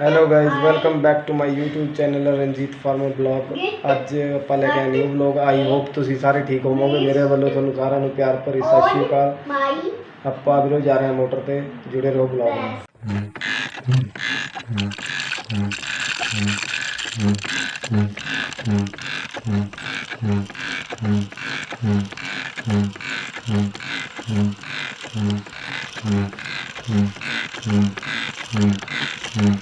Hello guys welcome back to my YouTube channel Ranjit farmer blog ਅੱਜ ਆਪਾਂ ਲੈ ਕੇ ਆਏ ਨਿਊ ਬਲੌਗ ਆਈ ਹੋਪ ਤੁਸੀਂ ਸਾਰੇ ਠੀਕ ਹੋਵੋਗੇ ਮੇਰੇ ਵੱਲੋਂ ਤੁਹਾਨੂੰ ਸਾਰਿਆਂ ਨੂੰ ਪਿਆਰ ਭਰੀ ਸਤਿ ਸ਼੍ਰੀ ਅਕਾਲ ਆਪਾਂ ਵੀਰੋ ਜਾ ਰਹੇ ਹਾਂ ਮੋਟਰ ਤੇ ਜੁੜੇ ਰਹੋ ਬਲੌਗ ਨਾਲ Mm-hmm.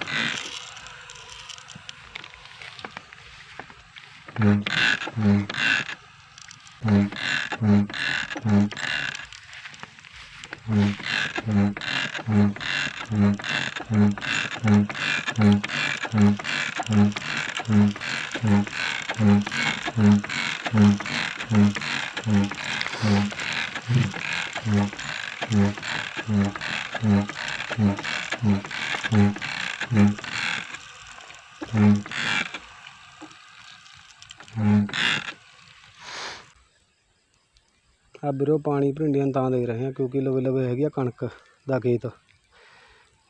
ਆ ਵੀਰੋ, ਪਾਣੀ ਭਿੰਡੀਆਂ ਨੂੰ ਤਾਂ ਦੇ ਰਹੇ ਹਾਂ ਕਿਉਂਕਿ ਲਵੇ ਲਵੇ ਹੈਗੀ ਆ ਕਣਕ ਦਾ ਖੇਤ।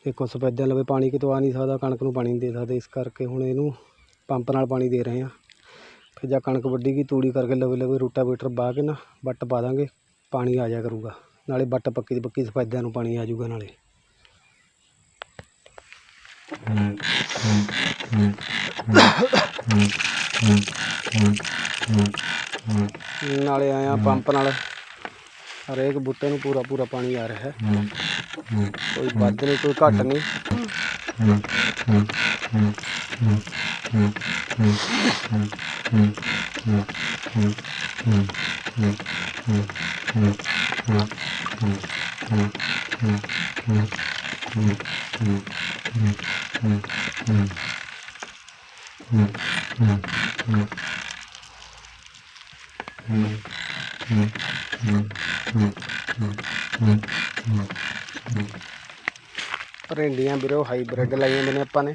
ਦੇਖੋ, ਸਫੈਦਿਆਂ ਲਵੇ ਪਾਣੀ ਕਿਤੋਂ ਆ ਨਹੀਂ ਸਕਦਾ, ਕਣਕ ਨੂੰ ਪਾਣੀ ਨਹੀਂ ਦੇ ਸਕਦੇ। ਇਸ ਕਰਕੇ ਹੁਣ ਇਹਨੂੰ ਪੰਪ ਨਾਲ ਪਾਣੀ ਦੇ ਰਹੇ ਹਾਂ ਫਿਰ ਜਾਂ ਕਣਕ ਵੱਢੀ ਗਈ ਤੂੜੀ ਕਰਕੇ ਲਵੇ ਲਵੇ ਰੂਟਾਵੇਟਰ ਬਾਹ ਕੇ ਨਾ, ਵੱਟ ਪਾ ਦਾਂਗੇ, ਪਾਣੀ ਆ ਜਾਇਆ ਕਰੂਗਾ। ਨਾਲੇ ਵੱਟ ਪੱਕੀ ਦੀ ਪੱਕੀ ਸਫੈਦਿਆਂ ਨੂੰ ਪਾਣੀ ਆ ਜਾਊਗਾ ਨਾਲੇ। ਨਾਲੇ ਆਇਆ ਪੰਪ ਨਾਲ। ਹਰੇਕ ਬੂਟੇ ਨੂੰ ਪੂਰਾ ਪੂਰਾ ਪਾਣੀ ਆ ਰਿਹਾ ਹੈ। ਕੋਈ ਵੱਧ ਨਹੀਂ, ਕੋਈ ਘੱਟ ਨਹੀਂ। ਭਰਿੰਡੀਆਂ ਵੀਰੋ ਹਾਈਬ੍ਰਿਡ ਲਾਈਆਂ ਨੇ ਆਪਾਂ ਨੇ।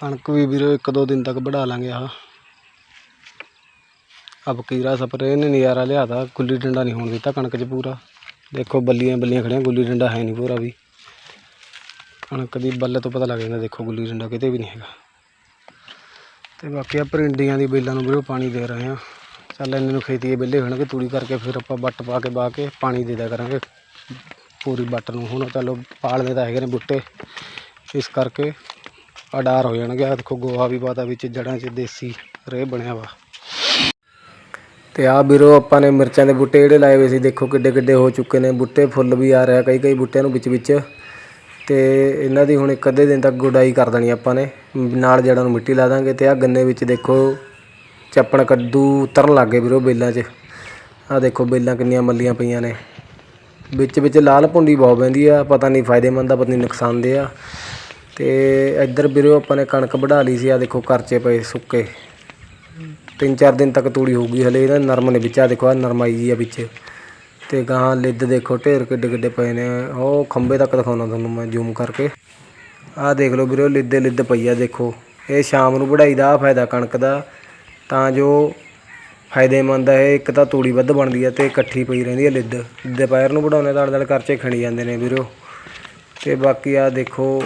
ਕਣਕ ਵੀ ਵੀਰੋ ਇੱਕ ਦੋ ਦਿਨ ਤੱਕ ਵਢਾ ਲਾਂਗੇ ਆਹ। ਅਬ ਕੀਰਾ ਸਪਰੇ ਨੇ ਨਜ਼ਾਰਾ ਲਿਆਤਾ, ਗੁੱਲੀ ਡੰਡਾ ਨਹੀਂ ਹੋਣ ਦਿੱਤਾ ਕਣਕ 'ਚ ਪੂਰਾ। ਦੇਖੋ ਬੱਲੀਆਂ ਬੱਲੀਆਂ ਖੜੀਆਂ, ਗੁੱਲੀ ਡੰਡਾ ਹੈ ਨਹੀਂ ਪੂਰਾ ਵੀ। ਕਣਕ ਦੀ ਬੱਲੇ ਤੋਂ ਪਤਾ ਲੱਗ ਜਾਂਦਾ ਦੇਖੋ ਗੁੱਲੀ ਡੰਡਾ ਕਿਤੇ ਵੀ ਨਹੀਂ ਹੈਗਾ। ਤੇ ਬਾਕੀ ਆ ਭਰਿੰਡੀਆਂ ਦੀ ਬੇਲਾਂ ਨੂੰ ਵੀਰੋ ਪਾਣੀ ਦੇ ਰਹੇ ਆ ਚੱਲ ਇਹਨਾਂ ਨੂੰ ਖੇਤੀਏ ਬੇਲੇ ਹੋਣਗੇ, ਤੂੜੀ ਕਰਕੇ ਫਿਰ ਆਪਾਂ ਵੱਟ ਪਾ ਕੇ ਬਾਹ ਕੇ ਪਾਣੀ ਦੇ ਦਿਆ ਕਰਾਂਗੇ। ਪੂਰੀ ਵੱਟ ਨੂੰ ਹੁਣ ਚਲੋ ਪਾਲਦੇ ਤਾਂ ਹੈਗੇ ਨੇ ਬੁੱਟੇ। ਇਸ ਕਰਕੇ ਅਡਾਰ ਹੋ ਜਾਣਗੇ। ਆ ਦੇਖੋ, ਗੋਹਾ ਵੀ ਪਾਤਾ ਵਿੱਚ ਜੜਾਂ 'ਚ ਦੇਸੀ ਰੇਹ ਬਣਿਆ ਵਾ। ਤੇ ਆ ਵੀਰੋ, ਆਪਾਂ ਨੇ ਮਿਰਚਾਂ ਦੇ ਬੂਟੇ ਜਿਹੜੇ ਲਾਏ ਹੋਏ ਸੀ, ਦੇਖੋ ਕਿੱਡੇ ਕਿੱਡੇ ਹੋ ਚੁੱਕੇ ਨੇ। ਬੂਟੇ ਫੁੱਲ ਵੀ ਆ ਰਿਹਾ ਕਈ ਕਈ ਬੂਟਿਆਂ ਨੂੰ ਵਿੱਚ ਵਿੱਚ। ਤੇ ਇਹਨਾਂ ਦੀ ਹੁਣ ਇੱਕ ਅੱਧੇ ਦਿਨ ਤੱਕ ਗੁਡਾਈ ਕਰ ਦੇਣੀ ਆਪਾਂ ਨੇ। ਨਾਲ ਜੜਾਂ ਨੂੰ ਮਿੱਟੀ ਲਾ ਦਾਂਗੇ ਤੇ ਆ ਗੰਨੇ ਵਿੱਚ ਦੇਖੋ, ਚੱਪਣ ਕੱਦੂ ਉਤਰਨ ਲੱਗ ਗਏ ਵੀਰੋ ਬੇਲਾਂ 'ਚ। ਆ ਦੇਖੋ ਬੇਲਾਂ ਕਿੰਨੀਆਂ ਮੱਲੀਆਂ ਪਈਆਂ ਨੇ। ਵਿੱਚ ਵਿੱਚ ਲਾਲ ਭੁੰਡੀ ਬਹੁਤ ਪੈਂਦੀ ਆ, ਪਤਾ ਨਹੀਂ ਫਾਇਦੇਮੰਦ ਆ, ਪਤਾ ਨਹੀਂ ਨੁਕਸਾਨਦੇ ਆ। ਤੇ ਇੱਧਰ ਵੀਰੋ ਆਪਾਂ ਨੇ ਕਣਕ ਵਢਾ ਲਈ ਸੀ ਆ ਦੇਖੋ ਕਰਚੇ ਪਏ ਸੁੱਕੇ। ਤਿੰਨ ਚਾਰ ਦਿਨ ਤੱਕ ਤੂੜੀ ਹੋਊਗੀ ਹਲੇ ਇਹਨਾਂ ਨਰਮ ਨੇ ਵਿੱਚ ਆ ਦੇਖੋ ਆ ਨਰਮਾਈ ਜੀ ਆ ਵਿੱਚ। ਤੇ ਗਾਂ ਲਿੱਦ ਦੇਖੋ, ਢੇਰ ਕਿੱਡੇ ਕਿੱਡੇ ਪਏ ਨੇ। ਉਹ ਖੰਬੇ ਤੱਕ ਦਿਖਾਉਣਾ ਤੁਹਾਨੂੰ ਮੈਂ ਜ਼ੂਮ ਕਰਕੇ। ਆਹ ਦੇਖ ਲਓ ਵੀਰੋ, ਲਿੱਦੇ ਲਿੱਦ ਪਈ ਆ ਦੇਖੋ। ਇਹ ਸ਼ਾਮ ਨੂੰ ਵਢਾਈ ਦਾ ਆਹ ਫਾਇਦਾ ਕਣਕ ਦਾ। ਤਾਂ ਜੋ ਫਾਇਦੇਮੰਦ ਹੈ ਇਹ, ਇੱਕ ਤਾਂ ਤੂੜੀ ਵੱਧ ਬਣਦੀ ਹੈ ਤੇ ਇਕੱਠੀ ਪਈ ਰਹਿੰਦੀ ਹੈ ਲਿੱਦ। ਦੁਪਹਿਰ ਨੂੰ ਵਢਾਉਣੇ ਦਲ ਦਲ ਕਰਚੇ ਖਣੀ ਜਾਂਦੇ ਨੇ ਵੀਰੋ। ਤੇ ਬਾਕੀ ਆ ਦੇਖੋ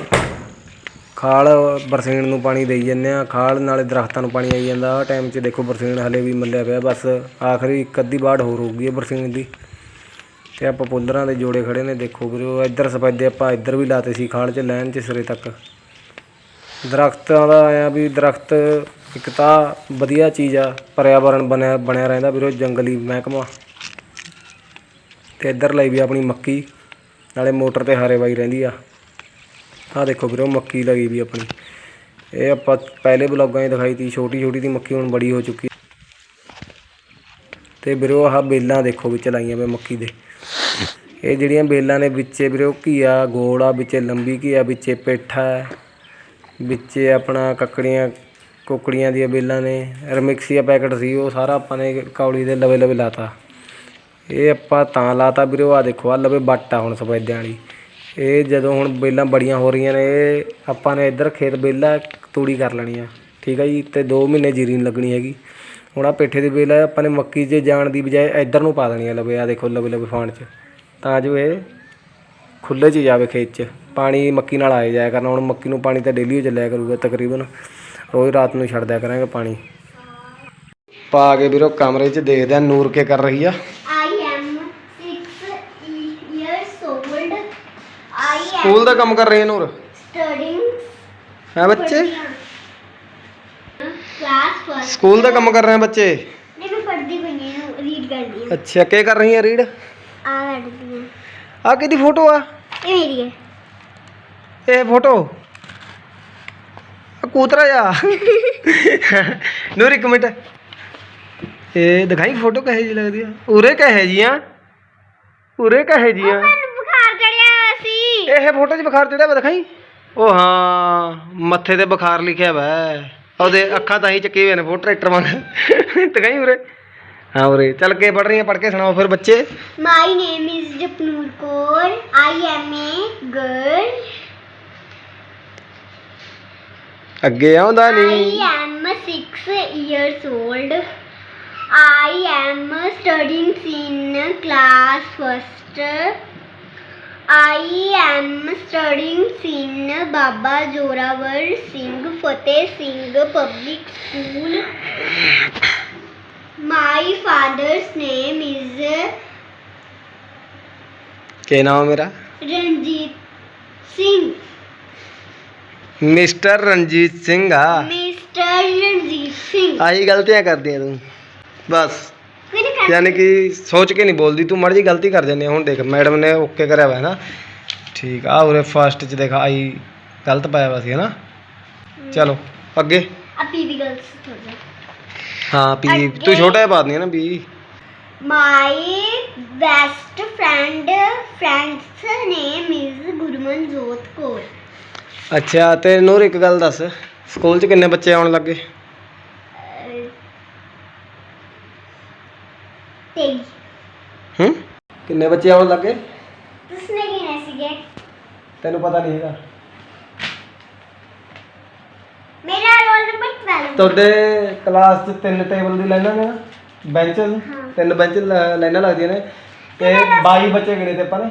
ਖਾਲ ਬਰਸੀਨ ਨੂੰ ਪਾਣੀ ਦੇਈ ਜਾਂਦੇ ਹਾਂ, ਖਾਲ ਨਾਲੇ ਦਰਖਤਾਂ ਨੂੰ ਪਾਣੀ ਆਈ ਜਾਂਦਾ, ਆਹ ਟਾਈਮ 'ਚ ਦੇਖੋ ਬਰਸੀਨ ਹਲੇ ਵੀ ਮੱਲਿਆ ਪਿਆ, ਬਸ ਆਖਰੀ ਇੱਕ ਅੱਧੀ ਬਾੜ ਹੋਰ ਹੋਊਗੀ ਇਹ ਬਰਸੀਨ ਦੀ। ਤੇ ਆਪਾਂ ਪੁੱਲਰਾਂ ਦੇ ਜੋੜੇ ਖੜੇ ਨੇ, ਦੇਖੋ ਵੀਰੋ, ਇੱਧਰ ਸਫੈਦੇ ਆਪਾਂ ਇੱਧਰ ਵੀ ਲਾਤੇ ਸੀ ਖਾਲ 'ਚ ਲੈਣ 'ਚ ਸਿਰੇ ਤੱਕ। ਦਰਖਤਾਂ ਦਾ ਆਇਆ ਵੀ ਦਰਖਤ ਇੱਕ ਤਾਂ ਵਧੀਆ ਚੀਜ਼ ਆ ਪਰਿਆਵਰਣ ਬਣਿਆ ਬਣਿਆ ਰਹਿੰਦਾ ਵੀਰੋ, ਜੰਗਲੀ ਮਹਿਕਮਾ। ਤੇ ਇੱਧਰ ਲਈ ਵੀ ਆਪਣੀ ਮੱਕੀ, ਨਾਲੇ ਮੋਟਰ ਤੇ ਹਾਰੇ ਬਾਈ ਰਹਿੰਦੀ ਆ। ਆਹ ਦੇਖੋ ਵੀਰੋ, ਮੱਕੀ ਲੱਗੀ ਵੀ ਆਪਣੀ। ਇਹ ਆਪਾਂ ਪਹਿਲੇ ਬਲੌਗਾਂ 'ਚ ਦਿਖਾਈ ਤੀ, ਛੋਟੀ ਛੋਟੀ ਦੀ ਮੱਕੀ ਹੁਣ ਬੜੀ ਹੋ ਚੁੱਕੀ। ਤੇ ਵੀਰੋ, ਆਹ ਬੇਲਾਂ ਦੇਖੋ ਵਿੱਚ ਲਾਈਆਂ ਮੈਂ ਮੱਕੀ ਦੇ। ਇਹ ਜਿਹੜੀਆਂ ਬੇਲਾਂ ਨੇ ਵਿੱਚੇ ਵੀਰੋ, ਘੀਆ, ਗੋਲ ਆ, ਵਿੱਚੇ ਲੰਬੀ ਘੀਆ, ਵਿੱਚੇ ਪੇਠਾ ਹੈ। ਵਿੱਚੇ ਆਪਣਾ ਕੱਕੜੀਆਂ, ਕੁੱਕੜੀਆਂ ਦੀਆਂ ਬੇਲਾਂ ਨੇ। ਰਮਿਕਸੀਆ ਪੈਕਟ ਸੀ, ਉਹ ਸਾਰਾ ਆਪਾਂ ਨੇ ਕੌਲੀ ਦੇ ਲਵੇ ਲਵੇ ਲਾਤਾ। ਇਹ ਆਪਾਂ ਤਾਂ ਲਾਤਾ ਵੀਰੋ ਆ ਦੇਖੋ ਆ ਲਵੇ ਬੱਟ ਆ ਹੁਣ ਸਫੈਦਿਆਂ ਵਾਲੀ। ਇਹ ਜਦੋਂ ਹੁਣ ਬੇਲਾਂ ਬੜੀਆਂ ਹੋ ਰਹੀਆਂ ਨੇ, ਇਹ ਆਪਾਂ ਨੇ ਇੱਧਰ ਖੇਤ ਬੇਲਾ ਤੂੜੀ ਕਰ ਲੈਣੀ ਆ। ਠੀਕ ਆ ਜੀ ਅਤੇ ਦੋ ਮਹੀਨੇ ਜੀਰੀ ਨਹੀਂ ਲੱਗਣੀ ਹੈਗੀ। ਹੁਣ ਆ ਪੇਠੇ ਦੀ ਬੇਲ ਆ, ਆਪਾਂ ਨੇ ਮੱਕੀ 'ਚ ਜਾਣ ਦੀ ਬਜਾਏ ਇੱਧਰ ਨੂੰ ਪਾ ਦੇਣੀ ਆ ਲਵੇ ਆ ਦੇਖੋ ਲਵੇ ਲਵੇ ਫਾਣ 'ਚ। ਤਾਂ ਜੋ ਇਹ ਖੁੱਲੇ 'ਚ ਜਾਵੇ ਖੇਤ 'ਚ। ਪਾਣੀ ਮੱਕੀ ਨਾਲ ਆਏ ਜਾਇਆ ਕਰਨਾ, ਹੁਣ ਮੱਕੀ ਨੂੰ ਪਾਣੀ ਤਾਂ ਡੇਲੀ ਹੋ ਚੱਲਿਆ ਕਰੂਗਾ ਤਕਰੀਬਨ। ਰੋਜ਼ ਰਾਤ ਨੂੰ ਛੱਡ ਦਿਆ ਕਰਾਂਗੇ ਪਾਣੀ। ਪਾ ਕੇ ਵੀਰੋ ਕਮਰੇ 'ਚ ਦੇਖਦੇ ਆ ਨੂਰ ਕੇ ਕਰ ਰਹੀ ਆ I am six years old. I am school ਦਾ ਕੰਮ ਕਰ ਰਹੀ ਹੈ ਨੂਰ studying ਹੈ ਬੱਚੇ class first. ਸਕੂਲ ਦਾ ਕੰਮ ਕਰ ਰਹੇ ਆ ਬੱਚੇ नहीं मैं पढ़ती भी नहीं हूँ रीड कर दी ਅੱਛਾ ਕੀ ਕਰ ਰਹੀ ਹੈ ਰੀਡ आ करती हूँ ਆ ਕਿਹਦੀ ਫੋਟੋ ਆ ये मेरी है ਇਹ ਫੋਟੋ ਆ ਕੂਤਰਾ ਜਾ ਨੂਰ ਇੱਕ ਮਿੰਟ ਇਹ ਦਿਖਾਈ ਫੋਟੋ ਕਹੇ ਜੀ ਲੱਗਦੀ ਆ ਉਰੇ ਕਹੇ ਜੀ ਆ ਉਰੇ ਕਹੇ ਜੀ ਆ ਇਹ ਫੋਟੋ 'ਚ ਬੁਖਾਰ ਚੜਿਆ ਵਾ ਦਿਖਾਈ ਉਹ ਹਾਂ ਮੱਥੇ ਤੇ ਬੁਖਾਰ ਲਿਖਿਆ ਵਾ ਉਹਦੇ ਅੱਖਾਂ ਤਾਂ ਹੀ ਚੱਕੀ ਹੋਏ ਨੇ ਫੋਟੋ ਟਰੈਕਟਰ ਵਾਂਗ ਦਿਖਾਈ ਉਰੇ ਹਾਂ ਉਰੇ ਚੱਲ ਕੇ ਪੜ ਰਹੀ ਆ ਪੜ ਕੇ ਸੁਣਾਓ ਫਿਰ ਬੱਚੇ My name is Japnoor Kaur. I am a girl. ਅੱਗੇ ਆਉਂਦਾ ਨਹੀਂ I am six years old. I am studying in class first. I am studying in Baba Jorawar Singh Fateh Singh Public School. My father's name is क्या नाम है मेरा Ranjit Singh. Mister Ranjit Singh हाँ Mr. Ranjit Singh. आई गलतियाँ कर दी तू बस ਯਾਨੀ ਕਿ ਸੋਚ ਕੇ ਨਹੀਂ ਬੋਲਦੀ ਤੂੰ ਮਾੜੀ ਜੀ ਗਲਤੀ ਕਰ ਜਾਂਦੀ ਆ ਹੁਣ ਦੇਖ ਮੈਡਮ ਨੇ ਓਕੇ ਕਰਿਆ ਹੋਇਆ ਹੈ ਨਾ ਠੀਕ ਆ ਉਰੇ ਫਸਟ ਚ ਦੇਖ ਆਈ ਗਲਤ ਪਾਇਆ ਵਾ ਸੀ ਹੈ ਨਾ ਚਲੋ ਅੱਗੇ अब PB girls थोड़ा ਹਾਂ ਪੀ ਤੂੰ ਛੋਟਾ ਜਿਹਾ ਪਾ ਦਿੰਦੀ ਆ ਨਾ B My best friend friend's name is Gurmanjot Kaur. ਅੱਛਾ ਤੇ ਨੂਰ ਇੱਕ ਗੱਲ ਦੱਸ ਸਕੂਲ ਚ ਕਿੰਨੇ ਬੱਚੇ ਆਉਣ ਲੱਗੇ 23 ਹੂੰ? ਕਿੰਨੇ ਬੱਚੇ ਆਉਣ ਲੱਗੇ? ਤੁਸੀਂ ਨੇ ਕਿਨੇ ਸੀਗੇ? ਤੈਨੂੰ ਪਤਾ ਨਹੀਂ ਹੈਗਾ। ਮੇਰਾ ਰੋਲ ਨੰਬਰ 12 ਤੁਹਾਡੇ ਕਲਾਸ 'ਚ ਤਿੰਨ ਟੇਬਲ ਦੀ ਲਾਈਨਾਂ ਨੇ ਨਾ? ਤਿੰਨ ਬੈਂਚ ਲਾਈਨਾਂ ਲੱਗਦੀਆਂ ਨੇ। ਤੇ 22 ਬੱਚੇ ਗਿਣੇ ਤੇ ਆਪਾਂ ਹਾਂ।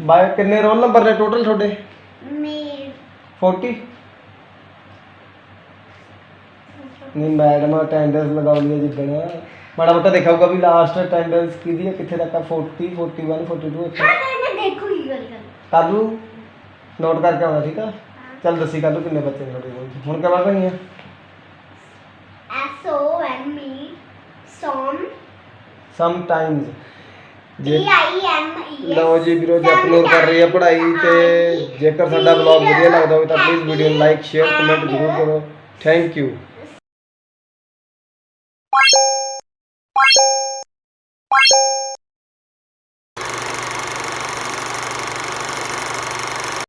ਬਾਈ ਕਿੰਨੇ ਰੋਲ ਨੰਬਰ ਨੇ ਟੋਟਲ ਤੁਹਾਡੇ? ਮੇਰ 40 ਨਹੀਂ ਮੈਡਮ ਅਟੈਂਡੈਂਸ ਲਗਾਉਣੀ ਹੈ ਜਿੱਦਣ। ਮਾੜਾ ਮੋਟਾ ਦੇਖਾਊਗਾ ਵੀ ਲਾਸਟ ਅਟੈਂਡੈਂਸ ਕਿਹਦੀ ਹੈ ਕਿੱਥੇ ਤੱਕ ਆ 40 41 42 ਇੱਥੇ हाँ मैं मैं देखूंगी गल कर ਕੱਲੂ ਨੋਟ ਕਰਕੇ ਆਉਣਾ ਠੀਕ ਆ ਚੱਲ ਦੱਸੀ ਕੱਲੂ ਕਿੰਨੇ ਬੱਚੇ ਨੇ ਤੁਹਾਡੇ ਕੋਲ ਹੁਣ ਕਿਆ ਪੜ੍ਹ ਰਹੀ ਆ S O M E som sometimes T J I M E ਲਓ ਜੀ ਵੀਰੋ ਜੀ ਅਪਲੋਡ ਕਰ ਰਹੀ ਹੈ ਪੜ੍ਹਾਈ ਤੇ ਜੇਕਰ ਸਾਡਾ ਵਲੌਗ ਵਧੀਆ ਲੱਗਦਾ ਹੋਵੇ ਤਾਂ ਪਲੀਜ਼ ਵੀਡੀਓ ਨੂੰ ਲਾਈਕ ਸ਼ੇਅਰ ਕਮੈਂਟ ਜ਼ਰੂਰ ਕਰੋ ਥੈਂਕ ਯੂ